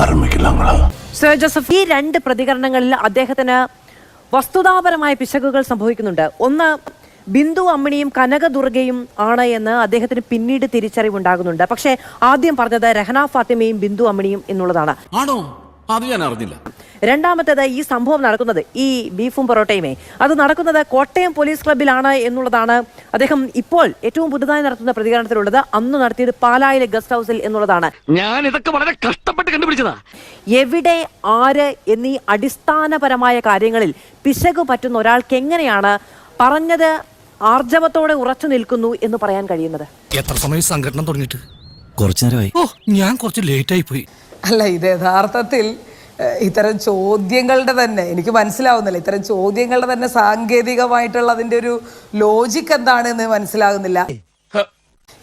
ആരംഭിക്കലാങ്ങളാ sir Joseph ഈ രണ്ട് പ്രതികരണങ്ങളിൽ അദ്ദേഹത്തിന് വസ്തുതാപരമായ പിശകുകൾ സംഭവിക്കുന്നുണ്ട്. ഒന്ന് ബിന്ദു അമ്മിണിയും കനകദുർഗയും ആണ് എന്ന് അദ്ദേഹത്തിന് പിന്നീട് തിരിച്ചറിവുണ്ടാകുന്നുണ്ട്. പക്ഷേ ആദ്യം പറഞ്ഞത് രഹന ഫാത്തിമയും ബിന്ദു അമ്മിണിയും എന്നുള്ളതാണ്. ആണോ? അത് ഞാൻ അറിഞ്ഞില്ല. രണ്ടാമത്തേത് ഈ സംഭവം നടക്കുന്നത് ഈ ബീഫും പൊറോട്ടയുമേ. അത് നടക്കുന്നത് കോട്ടയം പോലീസ് ക്ലബ്ബിലാണ് എന്നുള്ളതാണ് അദ്ദേഹം ഇപ്പോൾ ഏറ്റവും പുതുതായി നടത്തുന്ന പ്രതികരണത്തിലുള്ളത്. അന്ന് നടത്തിയത് പാലായിലെ ഗസ്റ്റ് ഹൗസിൽ എന്നുള്ളതാണ്. ഞാൻ ഇതൊക്കെ വളരെ കഷ്ടപ്പെട്ട് കണ്ടുപിടിച്ചതാ. എവിടെ ആര് എന്നീ അടിസ്ഥാനപരമായ കാര്യങ്ങളിൽ പിശക് പറ്റുന്ന ഒരാൾക്ക് എങ്ങനെയാണ് പറഞ്ഞത് ആർജവത്തോടെ ഉറച്ചു നിൽക്കുന്നു എന്ന് പറയാൻ കഴിയുന്നത്? എത്ര സമയം സംഘടന തുടങ്ങിയിട്ട്? കുറച്ചു നേരമായി. ഓ ഞാൻ കുറച്ച് ലേറ്റ് ആയി പോയി. അല്ല ഇത് യഥാർത്ഥത്തിൽ ഇത്തരം ചോദ്യങ്ങളുടെ തന്നെ എനിക്ക് മനസ്സിലാവുന്നില്ല ഇത്തരം ചോദ്യങ്ങളുടെ തന്നെ സാങ്കേതികമായിട്ടുള്ള അതിന്റെ ഒരു ലോജിക്ക് എന്താണെന്ന് മനസ്സിലാകുന്നില്ല.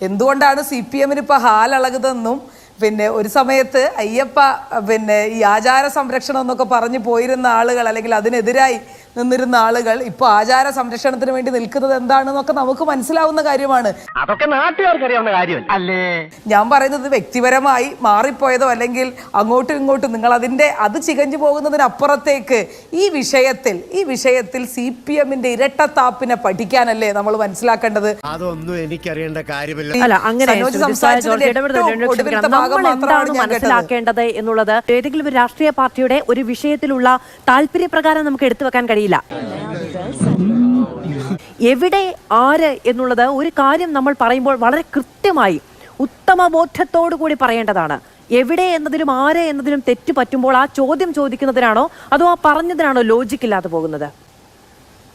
എന്തുകൊണ്ടാണ് സി പി എമ്മിന് ഇപ്പൊ ഹാലളകുതെന്നും പിന്നെ ഒരു സമയത്ത് അയ്യപ്പ പിന്നെ ഈ ആചാര സംരക്ഷണം എന്നൊക്കെ പറഞ്ഞു പോയിരുന്ന ആളുകൾ അല്ലെങ്കിൽ അതിനെതിരായി നിന്നിരുന്ന ആളുകൾ ഇപ്പോൾ ആചാര സംരക്ഷണത്തിന് വേണ്ടി നിൽക്കുന്നത് എന്താണെന്നൊക്കെ നമുക്ക് മനസ്സിലാവുന്ന കാര്യമാണ്. അതൊക്കെ അല്ലേ? ഞാൻ പറയുന്നത് വ്യക്തിപരമായി മാറിപ്പോയതോ അല്ലെങ്കിൽ അങ്ങോട്ടും ഇങ്ങോട്ടും നിങ്ങൾ അതിന്റെ അത് ചികഞ്ഞു പോകുന്നതിനപ്പുറത്തേക്ക് ഈ വിഷയത്തിൽ ഈ വിഷയത്തിൽ സി പി എമ്മിന്റെ ഇരട്ടത്താപ്പിനെ പഠിക്കാനല്ലേ നമ്മൾ മനസ്സിലാക്കേണ്ടത്? അതൊന്നും എനിക്കറിയേണ്ട കാര്യമില്ല. അല്ല അങ്ങനെ നമ്മൾ എന്താണ് മനസ്സിലാക്കേണ്ടത് എന്നുള്ളത് ഏതെങ്കിലും ഒരു രാഷ്ട്രീയ പാർട്ടിയുടെ ഒരു വിഷയത്തിലുള്ള താല്പര്യപ്രകാരം നമുക്ക് എടുത്തു വെക്കാൻ കഴിയില്ല. എവിടെ ആര് എന്നുള്ളത് ഒരു കാര്യം നമ്മൾ പറയുമ്പോൾ വളരെ കൃത്യമായി ഉത്തമ ബോധത്തോടു കൂടി പറയേണ്ടതാണ്. എവിടെ എന്നതിലും ആര് എന്നതിലും തെറ്റ് പറ്റുമ്പോൾ ആ ചോദ്യം ചോദിക്കുന്നതിനാണോ അതോ ആ പറഞ്ഞതിനാണോ ലോജിക്കില്ലാതെ പോകുന്നത്?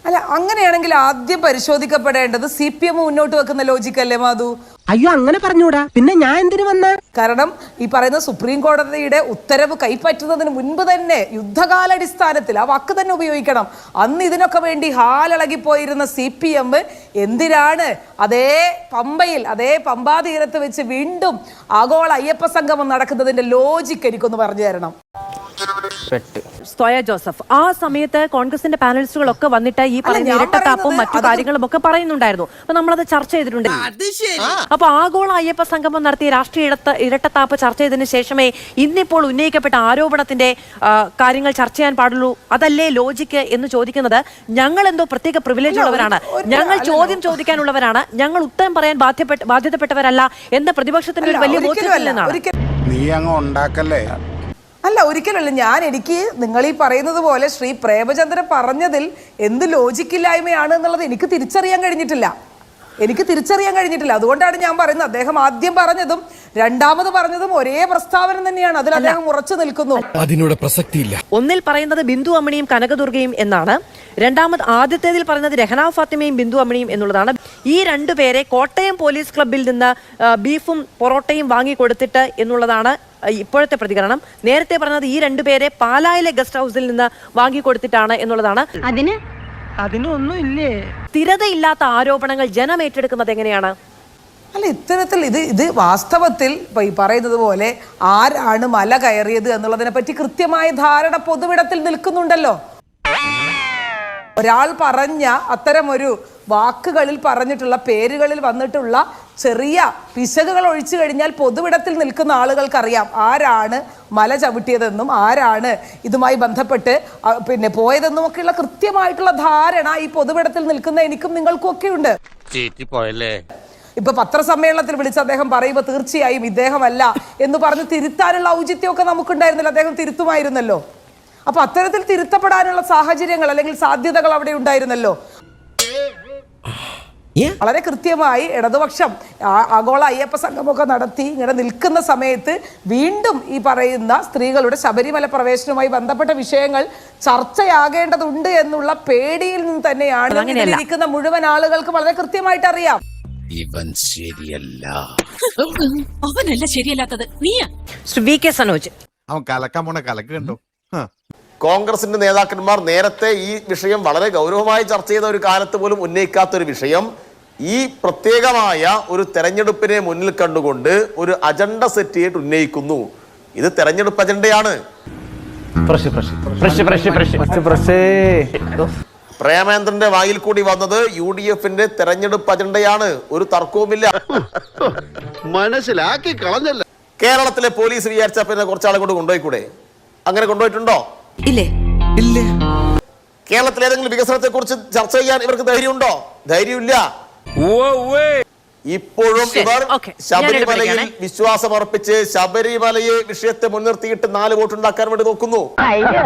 അല്ല അങ്ങനെയാണെങ്കിൽ ആദ്യം പരിശോധിക്കപ്പെടേണ്ടത് സി പി എം മുന്നോട്ട് വെക്കുന്ന ലോജിക്കല്ലേ മാധു? അയ്യോ അങ്ങനെ പറഞ്ഞൂടാ. പിന്നെ ഞാൻ എന്തിനു വന്ന? കാരണം ഈ പറയുന്ന സുപ്രീം കോടതിയുടെ ഉത്തരവ് കൈപ്പറ്റുന്നതിന് മുൻപ് തന്നെ യുദ്ധകാലാടിസ്ഥാനത്തിൽ ആ വാക്ക് തന്നെ ഉപയോഗിക്കണം. അന്ന് ഇതിനൊക്കെ വേണ്ടി ഹാലിളകിപ്പോയിരുന്ന സി പി എം എന്തിനാണ് അതേ പമ്പയിൽ അതേ പമ്പാതീരത്ത് വെച്ച് വീണ്ടും ആഗോള അയ്യപ്പ സംഗമം നടക്കുന്നതിന്റെ ലോജിക്ക് എനിക്കൊന്ന് പറഞ്ഞു തരണം. സ്തോയ ജോസഫ് ആ സമയത്ത് കോൺഗ്രസിന്റെ പാനലിസ്റ്റുകളൊക്കെ വന്നിട്ട് ഈ പറഞ്ഞ ഇരട്ടത്താപ്പും മറ്റു അത് കാര്യങ്ങളും ഒക്കെ പറയുന്നുണ്ടായിരുന്നു. അപ്പൊ നമ്മളത് ചർച്ച ചെയ്തിട്ടുണ്ട്. അപ്പൊ ആഗോള അയ്യപ്പ സംഗമം നടത്തിയ രാഷ്ട്രീയ ഇരട്ടത്താപ്പ് ചർച്ച ചെയ്തതിനു ശേഷമേ ഇന്നിപ്പോൾ ഉന്നയിക്കപ്പെട്ട ആരോപണത്തിന്റെ കാര്യങ്ങൾ ചർച്ച ചെയ്യാൻ പാടുള്ളൂ. അതല്ലേ ലോജിക്ക് എന്ന് ചോദിക്കുന്നത്? ഞങ്ങൾ എന്തോ പ്രത്യേക പ്രിവിലേജ് ഉള്ളവരാണ്. ഞങ്ങൾ. ചോദ്യം ചോദിക്കാനുള്ളവരാണ്. ഞങ്ങൾ ഉത്തരം പറയാൻ ബാധ്യപ്പെട്ട ബാധ്യതപ്പെട്ടവരല്ല എന്ന പ്രതിപക്ഷത്തിന്റെ ഒരു വലിയ ബോധ്യമല്ലെന്നാണ് നീ അങ്ങ് ഉണ്ടാക്കല്ലേ? അല്ല ഒരിക്കലല്ല. ഞാൻ എനിക്ക് നിങ്ങൾ ഈ പറയുന്നത് പോലെ ശ്രീ പ്രേമചന്ദ്രൻ പറഞ്ഞതിൽ എന്ത് ലോജിക്കില്ലായ്മയാണ് എന്നുള്ളത് എനിക്ക് തിരിച്ചറിയാൻ കഴിഞ്ഞിട്ടില്ല. എനിക്ക് തിരിച്ചറിയാൻ കഴിഞ്ഞിട്ടില്ല. അതുകൊണ്ടാണ് ഞാൻ പറയുന്നത്. അദ്ദേഹം ആദ്യം പറഞ്ഞതും രണ്ടാമത് പറഞ്ഞതും ഒരേ പ്രസ്താവന തന്നെയാണ്. അതിൽ അദ്ദേഹം ഉറച്ചു നിൽക്കുന്നു. അതിനോട് പ്രസക്തിയില്ല. ഒന്നിൽ പറയുന്നത് ബിന്ദു അമ്മിണിയും കനകദുർഗയും എന്നാണ്. രണ്ടാമത് ആദ്യത്തേതിൽ പറയുന്നത് രഹനാ ഫാത്തിമയും ബിന്ദു അമ്മിണിയും എന്നുള്ളതാണ്. ഈ രണ്ടു പേരെ കോട്ടയം പോലീസ് ക്ലബിൽ നിന്ന് ബീഫും പൊറോട്ടയും വാങ്ങിക്കൊടുത്തിട്ട് എന്നുള്ളതാണ് ഇപ്പോഴത്തെ പ്രതികരണം. നേരത്തെ പറഞ്ഞത് ഈ രണ്ടുപേരെ പാലായിലെ ഗസ്റ്റ് ഹൗസിൽ നിന്ന് വാങ്ങിക്കൊടുത്തിട്ടാണ് എന്നുള്ളതാണ്. അതിന്? അതിനൊന്നും ഇല്ലേ സ്ഥിരതയില്ലാത്ത ആരോപണങ്ങൾ ജനം ഏറ്റെടുക്കുന്നത് എങ്ങനെയാണ്? അല്ല ഇത്തരത്തിൽ ഇത് ഇത് വാസ്തവത്തിൽ ഇപ്പോൾ ഈ പറയുന്നത് പോലെ ആരാണ് മല കയറിയത് എന്നുള്ളതിനെ പറ്റി കൃത്യമായ ധാരണ പൊതുവിടത്തിൽ നിൽക്കുന്നുണ്ടല്ലോ. ഒരാൾ പറഞ്ഞ അത്തരമൊരു വാക്കുകളിൽ പറഞ്ഞിട്ടുള്ള പേരുകളിൽ വന്നിട്ടുള്ള ചെറിയ പിശകുകൾ ഒഴിച്ചു കഴിഞ്ഞാൽ പൊതുവിടത്തിൽ നിൽക്കുന്ന ആളുകൾക്കറിയാം ആരാണ് മല ചവിട്ടിയതെന്നും ആരാണ് ഇതുമായി ബന്ധപ്പെട്ട് പിന്നെ പോയതെന്നും ഒക്കെയുള്ള കൃത്യമായിട്ടുള്ള ധാരണ ഈ പൊതുവിടത്തിൽ നിൽക്കുന്ന എനിക്കും നിങ്ങൾക്കും ഒക്കെ ഉണ്ട് ഇപ്പൊ പത്രസമ്മേളനത്തിൽ വിളിച്ച് അദ്ദേഹം പറയുമ്പോൾ തീർച്ചയായും ഇദ്ദേഹമല്ല എന്ന് പറഞ്ഞ് തിരുത്താനുള്ള ഔചിത്യമൊക്കെ നമുക്കുണ്ടായിരുന്നല്ലോ. അദ്ദേഹം തിരുത്തുമായിരുന്നല്ലോ. അപ്പൊ അത്തരത്തിൽ തിരുത്തപ്പെടാനുള്ള സാഹചര്യങ്ങൾ അല്ലെങ്കിൽ സാധ്യതകൾ അവിടെ ഉണ്ടായിരുന്നല്ലോ. വളരെ കൃത്യമായി ഇടതുപക്ഷം ആഗോള അയ്യപ്പ സംഘമൊക്കെ നടത്തി ഇങ്ങനെ നിൽക്കുന്ന സമയത്ത് വീണ്ടും ഈ പറയുന്ന സ്ത്രീകളുടെ ശബരിമല പ്രവേശനവുമായി ബന്ധപ്പെട്ട വിഷയങ്ങൾ ചർച്ചയാകേണ്ടതുണ്ട് എന്നുള്ള പേടിയിൽ നിന്ന് തന്നെയാണ്. ഇരിക്കുന്ന മുഴുവൻ ആളുകൾക്ക് വളരെ കൃത്യമായിട്ട് അറിയാം. ഇവൻ ശരിയല്ല. അവനല്ല ശരിയല്ലാത്തത്. നീയാ. Shri V K Sanoj. അവൻ കലക്കാൻ പോണ കലക്ക് കണ്ടോ? കോൺഗ്രസിന്റെ നേതാക്കന്മാർ നേരത്തെ ഈ വിഷയം വളരെ ഗൗരവമായി ചർച്ച ചെയ്ത ഒരു കാലത്ത് പോലും ഉന്നയിക്കാത്ത ഒരു വിഷയം. ഈ പ്രത്യേകമായ ഒരു തെരഞ്ഞെടുപ്പിനെ മുന്നിൽ കണ്ടുകൊണ്ട് ഒരു അജണ്ട സെറ്റ് ചെയ്തിട്ട് ഉന്നയിക്കുന്നു. ഇത് തെരഞ്ഞെടുപ്പ് അജണ്ടയാണ്. പ്രേമേന്ദ്രന്റെ വായിൽ കൂടി വന്നത് യു ഡി എഫിന്റെ തെരഞ്ഞെടുപ്പ് അജണ്ടയാണ്. ഒരു തർക്കവുമില്ല. മനസ്സിലാക്കി കളഞ്ഞല്ല. കേരളത്തിലെ പോലീസ് വിചാരിച്ച പിന്നെ കുറച്ചാളെ കൊണ്ട് കൊണ്ടുപോയിക്കൂടെ? അങ്ങനെ കൊണ്ടുപോയിട്ടുണ്ടോ? ഇല്ലേ? ഇല്ലേ. കേരളത്തിലെ ഏതെങ്കിലും വികസനത്തെ കുറിച്ച് ചർച്ച ചെയ്യാൻ ഇവർക്ക് ധൈര്യമുണ്ടോ? ധൈര്യമില്ല. ഇപ്പോഴും ഇവർ. ശബരിമലയിൽ. വിശ്വാസമർപ്പിച്ച് ശബരിമലയെ വിഷയത്തെ മുൻനിർത്തിയിട്ട് നാല് വോട്ടുണ്ടാക്കാൻ വേണ്ടി നോക്കുന്നു. അയ്യോ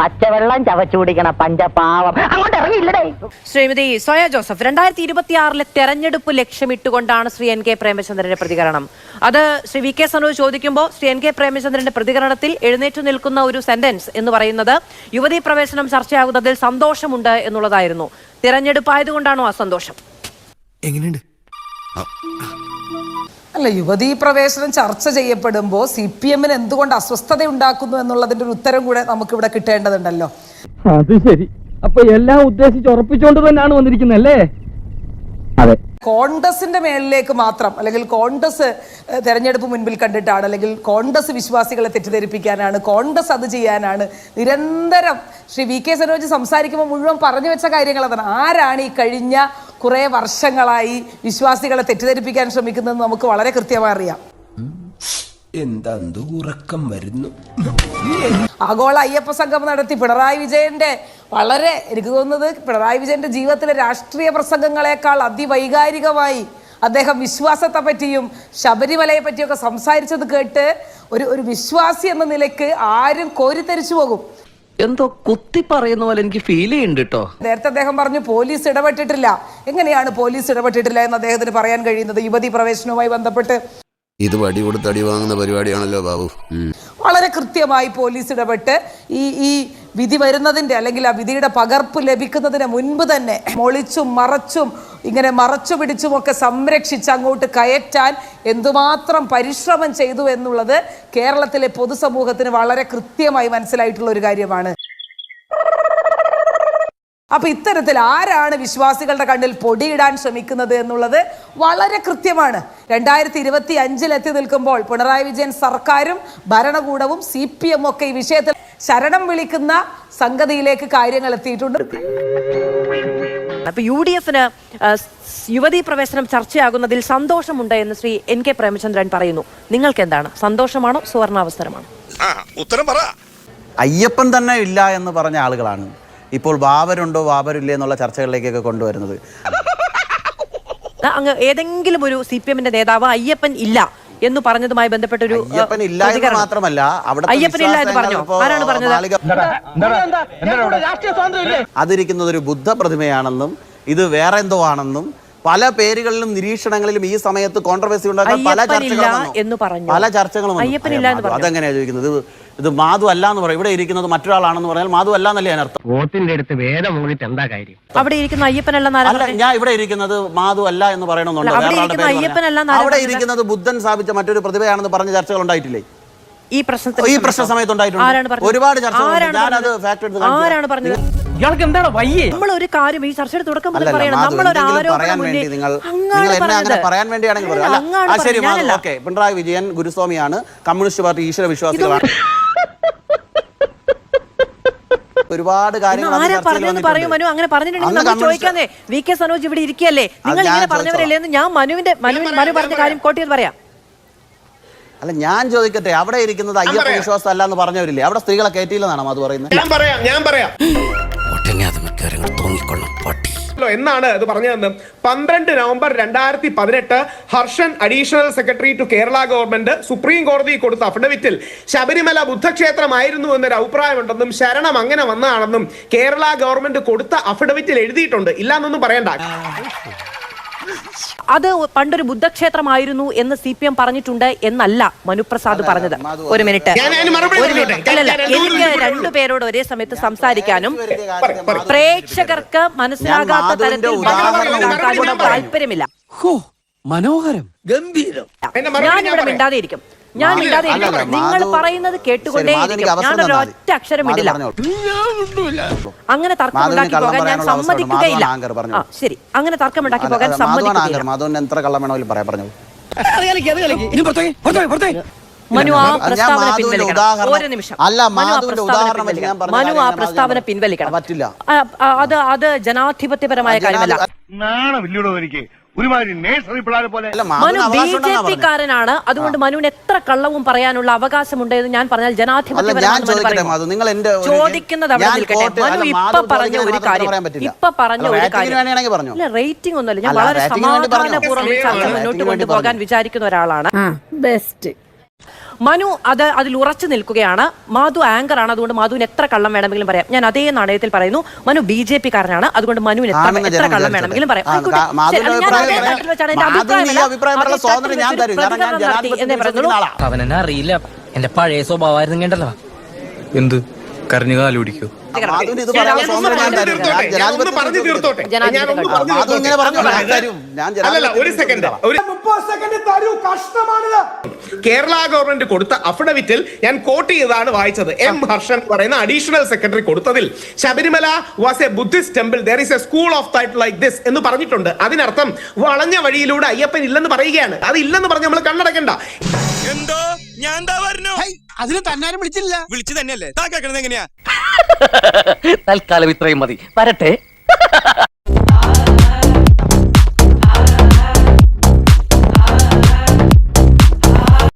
പച്ചവെള്ളം ചവച്ചു കുടിക്കണ പഞ്ചപാവം. അങ്ങോട്ട് ഇറങ്ങിയില്ലേ ശ്രീമതി സോയ ജോസഫ് രണ്ടായിരത്തി ഇരുപത്തിയാറിലെ തെരഞ്ഞെടുപ്പ് ലക്ഷ്യമിട്ടുകൊണ്ടാണ് ശ്രീ എൻ കെ പ്രേമചന്ദ്രന്റെ പ്രതികരണം. അത് ശ്രീ വി കെ സനോജ് ചോദിക്കുമ്പോൾ ശ്രീ എൻ കെ പ്രേമചന്ദ്രന്റെ പ്രതികരണത്തിൽ എഴുന്നേറ്റ് നിൽക്കുന്ന ഒരു സെന്റൻസ് എന്ന് പറയുന്നത് യുവതീ പ്രവേശനം ചർച്ചയാകുന്നതിൽ സന്തോഷമുണ്ട് എന്നുള്ളതായിരുന്നു. തിരഞ്ഞെടുപ്പ് ആയതുകൊണ്ടാണോ ആ സന്തോഷം? എങ്ങനെയുണ്ട്? അല്ല യുവതീ പ്രവേശനം ചർച്ച ചെയ്യപ്പെടുമ്പോൾ സി പി എമ്മിന് എന്തുകൊണ്ട് അസ്വസ്ഥത ഉണ്ടാക്കുന്നു എന്നുള്ളതിന്റെ ഒരു ഉത്തരം കൂടെ നമുക്ക് ഇവിടെ കിട്ടേണ്ടതുണ്ടല്ലോ. അത് ശരി. അപ്പൊ എല്ലാം ഉദ്ദേശിച്ച് ഉറപ്പിച്ചുകൊണ്ട് തന്നെയാണ് വന്നിരിക്കുന്നല്ലേ അതെ. കോൺഗ്രസിന്റെ മേളിലേക്ക് മാത്രം അല്ലെങ്കിൽ കോൺഗ്രസ് തെരഞ്ഞെടുപ്പ് മുൻപിൽ കണ്ടിട്ടാണ് അല്ലെങ്കിൽ കോൺഗ്രസ് വിശ്വാസികളെ തെറ്റിദ്ധരിപ്പിക്കാനാണ് കോൺഗ്രസ് അത് ചെയ്യാനാണ് നിരന്തരം ശ്രീ വി കെ സനോജ് സംസാരിക്കുമ്പോൾ മുഴുവൻ പറഞ്ഞു വെച്ച കാര്യങ്ങൾ അതാണ് ആരാണ് ഈ കഴിഞ്ഞ കുറേ വർഷങ്ങളായി വിശ്വാസികളെ തെറ്റിദ്ധരിപ്പിക്കാൻ ശ്രമിക്കുന്നത് നമുക്ക് വളരെ കൃത്യമായി അറിയാം. എന്താ ഉറക്കം വരുന്നു? ആഗോള അയ്യപ്പ സംഗമം നടത്തി പിണറായി വിജയന്റെ വളരെ എനിക്ക് തോന്നുന്നത് പിണറായി വിജയന്റെ ജീവിതത്തിലെ രാഷ്ട്രീയ പ്രസംഗങ്ങളെക്കാൾ അതിവൈകാരികമായി അദ്ദേഹം വിശ്വാസത്തെ പറ്റിയും ശബരിമലയെ പറ്റിയൊക്കെ സംസാരിച്ചത് കേട്ട് ഒരു ഒരു വിശ്വാസി എന്ന നിലയ്ക്ക് ആരും കോരിത്തരിച്ചു പോകും. എന്തോ കുത്തി പറയുന്ന പോലെ എനിക്ക് ഫീൽ ചെയ്യുന്നുണ്ട് കേട്ടോ നേരത്തെ അദ്ദേഹം പറഞ്ഞു പോലീസ് ഇടപെട്ടിട്ടില്ല. എങ്ങനെയാണ് പോലീസ് ഇടപെട്ടിട്ടില്ല എന്ന് അദ്ദേഹത്തിന് പറയാൻ കഴിയുന്നത്? യുവതി പ്രവേശനവുമായി ബന്ധപ്പെട്ട്. ഇത് വടി കൊടുത്ത് അടി വാങ്ങുന്ന പരിപാടിയാണല്ലോ ബാബു. വളരെ കൃത്യമായി പോലീസ് ഇടപെട്ട് ഈ ഈ വിധി വരുന്നതിന്റെ അല്ലെങ്കിൽ ആ വിധിയുടെ പകർപ്പ് ലഭിക്കുന്നതിന് മുൻപ് തന്നെ മൊളിച്ചും മറച്ചും ഇങ്ങനെ മറച്ചു പിടിച്ചുമൊക്കെ സംരക്ഷിച്ച് അങ്ങോട്ട് കയറ്റാൻ എന്തുമാത്രം പരിശ്രമം ചെയ്തു എന്നുള്ളത് കേരളത്തിലെ പൊതുസമൂഹത്തിന് വളരെ കൃത്യമായി മനസ്സിലായിട്ടുള്ള ഒരു കാര്യമാണ്. അപ്പൊ ഇത്തരത്തിൽ ആരാണ് വിശ്വാസികളുടെ കണ്ണിൽ പൊടിയിടാൻ ശ്രമിക്കുന്നത് എന്നുള്ളത് വളരെ കൃത്യമാണ്. രണ്ടായിരത്തി ഇരുപത്തി അഞ്ചിൽ എത്തി നിൽക്കുമ്പോൾ പിണറായി വിജയൻ സർക്കാരും ഭരണകൂടവും സി പി ഒക്കെ ഈ വിഷയത്തിൽ ശരണം വിളിക്കുന്ന സംഗതിയിലേക്ക് കാര്യങ്ങൾ എത്തിയിട്ടുണ്ട്. അപ്പൊ യു ഡി എഫിന് യുവതീ പ്രവേശനം ചർച്ചയാകുന്നതിൽ സന്തോഷമുണ്ട് എന്ന് ശ്രീ എൻ കെ പ്രേമചന്ദ്രൻ പറയുന്നു. നിങ്ങൾക്ക് എന്താണ് സന്തോഷമാണോ? സുവർണാവസരമാണോ? ഉത്തരം പറ. അയ്യപ്പൻ തന്നെ ഇല്ല എന്ന് പറഞ്ഞ ആളുകളാണ് ഇപ്പോൾ ബാബരുണ്ടോ ബാബരില്ലേ എന്നുള്ള ചർച്ചകളിലേക്കൊക്കെ കൊണ്ടുവരുന്നത്. അങ്ങ് ഏതെങ്കിലും ഒരു സി പി എമ്മിന്റെ നേതാവ് അയ്യപ്പൻ ഇല്ല. എന്ന് പറഞ്ഞതുമായി ബന്ധപ്പെട്ട ഒരു മാത്രമല്ല അവിടെ അയ്യപ്പൻ ഇല്ല എന്ന് പറഞ്ഞു? ആരാണ് പറഞ്ഞത്? അതിരിക്കുന്നത് ഒരു ബുദ്ധ പ്രതിമയാണെന്നും ഇത് വേറെ എന്തോ ആണെന്നും പല പേരുകളിലും നിരീക്ഷണങ്ങളിലും ഈ സമയത്ത് കോൺട്രവേഴ്സി ഉണ്ടാക്കാൻ പല ചർച്ചകളും. പല ചർച്ചകളും അതെങ്ങനെയാണ് അയ്യപ്പനില്ല ചോദിക്കുന്നത്? ഇത് മാധു അല്ല എന്ന് പറയും. ഇവിടെ ഇരിക്കുന്നത് മറ്റൊരാളാണെന്ന് പറഞ്ഞാൽ മാധു അല്ല എന്നല്ലേ ഞാൻ അർത്ഥം? വോട്ടിന്റെ അടുത്ത് വേദം മൂടിയിട്ട് എന്താ കാര്യം? അവിടെ ഇരിക്കുന്ന അയ്യപ്പനല്ല അല്ല ഞാൻ ഇവിടെ ഇരിക്കുന്നത് മാധു അല്ല എന്ന് പറയണമെന്നുണ്ടോ അവിടെ ഇരിക്കുന്നത് ബുദ്ധൻ സ്ഥാപിച്ച മറ്റൊരു പ്രതിഭയാണെന്ന് പറഞ്ഞ ചർച്ചകൾ ഉണ്ടായിട്ടില്ലേ? ഈ പ്രശ്നത്തിൽ ഈ പ്രശ്ന സമയത്ത്? ആരാണ് ഉണ്ടായിട്ടുണ്ട് പറഞ്ഞത്? ഒരുപാട് ചർച്ചകൾ ആരാണ് പറഞ്ഞത്? എടുത്ത് കാണിച്ചു ആരാണ് പറഞ്ഞത്? ഇയാൾക്ക് എന്താണ് വയ്യേ? നമ്മൾ ഒരു കാര്യം ഈ ചർച്ചയുടെ തുടക്കം മുതൽ പറയണം. നമ്മൾ ഒരു ആരോപണം പറയാൻ വേണ്ടി നിങ്ങൾ നിങ്ങൾ എന്നെ അങ്ങനെ പറയാൻ വേണ്ടിയാണെങ്കിൽ പിണറായി വിജയൻ ഗുരുസ്വാമിയാണ്. കമ്മ്യൂണിസ്റ്റ് പാർട്ടി ഈശ്വര വിശ്വാസികളാണ് ഒരുപാട് ഇന്ന് കാര്യങ്ങൾ അന്ന് ആരാ ചർച്ചയിൽ പറഞ്ഞെന്ന് പറയൂ മനു വന്നിട്ടുണ്ട്. അങ്ങനെ പറഞ്ഞിട്ടുണ്ടെങ്കിൽ അന്ന് നമ്മൾ കമ്മ്യൂണിസ്റ്റ് കാര്യങ്ങൾ വി കെ സനോജ് ഇവിടെ ഇരിക്കുകയല്ലേ? നിങ്ങൾ ഇങ്ങനെ പറഞ്ഞവരല്ലേന്ന് ഞാൻ മനുവിന്റെ മനു പറഞ്ഞ കാര്യം കോട്ട് ചെയ്ത് പറയാം. അല്ല ഞാൻ ചോദിക്കട്ടെ. അവിടെ ഇരിക്കുന്നത് അയ്യപ്പ വിശ്വാസം അല്ല എന്ന് പറഞ്ഞവരില്ലേ? അവിടെ സ്ത്രീകളെ കയറ്റിയില്ലെന്നാണ് അത് പറയുന്നത്? ഞാൻ പറയാം ഞാൻ പറയാം. തോന്നിക്കൊള്ളും പട്ടി. എന്നാണ് അത് പറഞ്ഞതെന്ന് പന്ത്രണ്ട് നവംബർ രണ്ടായിരത്തി പതിനെട്ട് Harshan additional secretary to Kerala government supreme കോടതി കൊടുത്ത അഫിഡവിറ്റിൽ ശബരിമല ബുദ്ധക്ഷേത്രമായിരുന്നു എന്നൊരു അഭിപ്രായമുണ്ടെന്നും ശരണം അങ്ങനെ വന്നതാണെന്നും കേരള ഗവൺമെന്റ് കൊടുത്ത അഫിഡവിറ്റിൽ എഴുതിയിട്ടുണ്ട്. ഇല്ലാന്നൊന്നും പറയണ്ട. അത് പണ്ടൊരു ബുദ്ധക്ഷേത്രമായിരുന്നു എന്ന് സി പി എം പറഞ്ഞിട്ടുണ്ട് എന്നല്ല മനുപ്രസാദ് പറഞ്ഞത്. ഒരു മിനിറ്റ്. എനിക്ക് രണ്ടുപേരോട് ഒരേ സമയത്ത് സംസാരിക്കാനും. പ്രേക്ഷകർക്ക് മനസ്സിലാകാത്ത തരത്തിൽ താല്പര്യമില്ല. മനോഹരം. ഗംഭീരം. ഞാൻ ഞാനിവിടെ. മിണ്ടാതെ ഇരിക്കും ഞാൻ മിണ്ടാതെ നിങ്ങൾ പറയുന്നത് കേട്ടുകൊണ്ടേ ഞാൻ മതി. ഒറ്റ അക്ഷരം ഇടില്ല അങ്ങനെ തർക്കം ഉണ്ടാക്കി പോകാൻ ഞാൻ സമ്മതിക്കുകയില്ല. ശരി. അങ്ങനെ തർക്കം ഉണ്ടാക്കി പോകാൻ സമ്മതിക്കുകയില്ല. മനു ആ പ്രസ്താവന പിൻവലിക്കണം. ഒരു നിമിഷം. അല്ല, മനു ആ പ്രസ്താവന ഉദാഹരണം വെച്ച് ഞാൻ പിൻവലിക്കണം. പറ്റില്ല. അത് അത് ജനാധിപത്യപരമായ കാര്യമല്ല. നാണമില്ലടോ എനിക്ക് ഒരുമാതിരി നേഴ്സറി പിള്ളേരെ പോലെ. മനു ബി ജെ അതുകൊണ്ട് മനുവിന് എത്ര കള്ളവും പറയാനുള്ള അവകാശമുണ്ട് എന്ന് ഞാൻ പറഞ്ഞാൽ അല്ല ഞാൻ ചോദിക്കട്ടെ മാധു നിങ്ങൾ എന്റെ ഒരു- ചോദിക്കുന്നത് അവിടെ ഞാൻ നിൽക്കട്ടെ. മനു ഇപ്പൊ മാധു പറഞ്ഞ ഒരു കാര്യം. ഇപ്പൊ പറഞ്ഞ ഒരു കാര്യം. ഇല്ല റേറ്റിംഗ് ഒന്നുമല്ല. ഞാൻ വളരെ. സമാധാനപൂർവം ചർച്ച മുന്നോട്ട് കൊണ്ടുപോകാൻ വിചാരിക്കുന്ന ഒരാളാണ്. ബെസ്റ്റ് മനു അത് അതിൽ ഉറച്ചു നിൽക്കുകയാണ്. മാധു ആങ്കർ ആണ്. അതുകൊണ്ട് മാധുവിന് എത്ര കള്ളം വേണമെങ്കിലും പറയാം. ഞാൻ അതേ നാണയത്തിൽ പറയുന്നു. മനു ബി ജെ പി കാരനാണ് അതുകൊണ്ട് മനുവിന് എത്ര എത്ര കള്ളം വേണമെങ്കിലും പറയാം. അറിയില്ല എന്റെ പഴയ സ്വഭാവമായിരുന്നു കേട്ടല്ലോ എന്ത്? കരഞ്ഞു കാൽ പിടിക്കൂ. മാധുവിന് ഇത് ശരി, പറയാനുള്ള ഞാൻ പറഞ്ഞു. തീർത്തോട്ടെ. അല്ലല്ല ഒരു സെക്കൻഡ് ഒരു കേരള ഗവൺമെന്റ് കൊടുത്ത അഫിഡവിറ്റിൽ ഞാൻ കോട്ട് ചെയ്താണ് വായിച്ചത്. എം ഹർഷൻ പറയുന്ന additional secretary കൊടുത്തതിൽ Sabarimala was a Buddhist temple there is a school of thought like this എന്ന് പറഞ്ഞിട്ടുണ്ട്. അതിനർത്ഥം വളഞ്ഞ വഴിയിലൂടെ അയ്യപ്പൻ ഇല്ലെന്ന് പറയുകയാണ്. അത് ഇല്ലെന്ന് പറഞ്ഞ് നമ്മൾ കണ്ണടക്കണ്ട. എന്തോ? ഞാൻ എന്താ പറഞ്ഞു? അതിന് തന്നാരും വിളിച്ചില്ല. വിളിച്ചു തന്നെയല്ലേ? താ കേൾക്കണത് എങ്ങനെയാ? തൽക്കാലം ഇത്രയും മതി. വരട്ടെ.